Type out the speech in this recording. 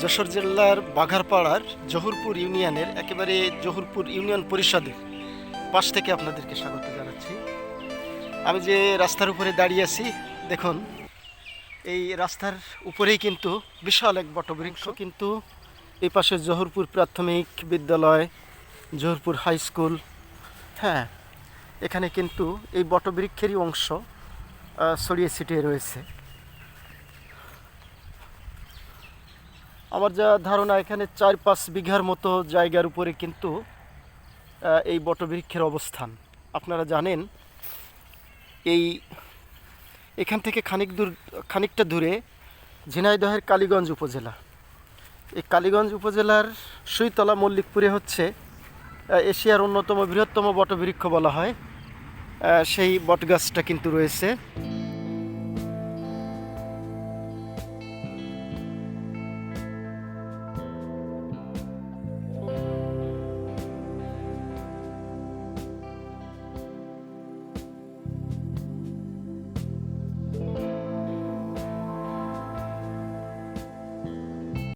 যশোর জেলার বাঘারপাড়ার জহুরপুর ইউনিয়নের একেবারে জহুরপুর ইউনিয়ন পরিষদের পাশ থেকে আপনাদেরকে স্বাগত জানাচ্ছি। আমি যে রাস্তার উপরে দাঁড়িয়ে আছি, দেখুন, এই রাস্তার উপরেই কিন্তু বিশাল এক বটবৃক্ষ। কিন্তু এই পাশে জহুরপুর প্রাথমিক বিদ্যালয়, জহুরপুর হাই স্কুল হ্যাঁ এখানে কিন্তু এই বটবৃক্ষেরই অংশ ছড়িয়ে ছিটিয়ে রয়েছে। আমার যা ধারণা, এখানে চার পাঁচ বিঘার মতো জায়গার উপরে কিন্তু এই বটবৃক্ষের অবস্থান। আপনারা জানেন, এই, এখান থেকে খানিক দূর, খানিকটা দূরে ঝিনাইদহের কালীগঞ্জ উপজেলা। এই কালীগঞ্জ উপজেলার সুইতলা মল্লিকপুরে হচ্ছে এশিয়ার অন্যতম বৃহত্তম বটবৃক্ষ বলা হয়। সেই বটগাছটা কিন্তু রয়েছে।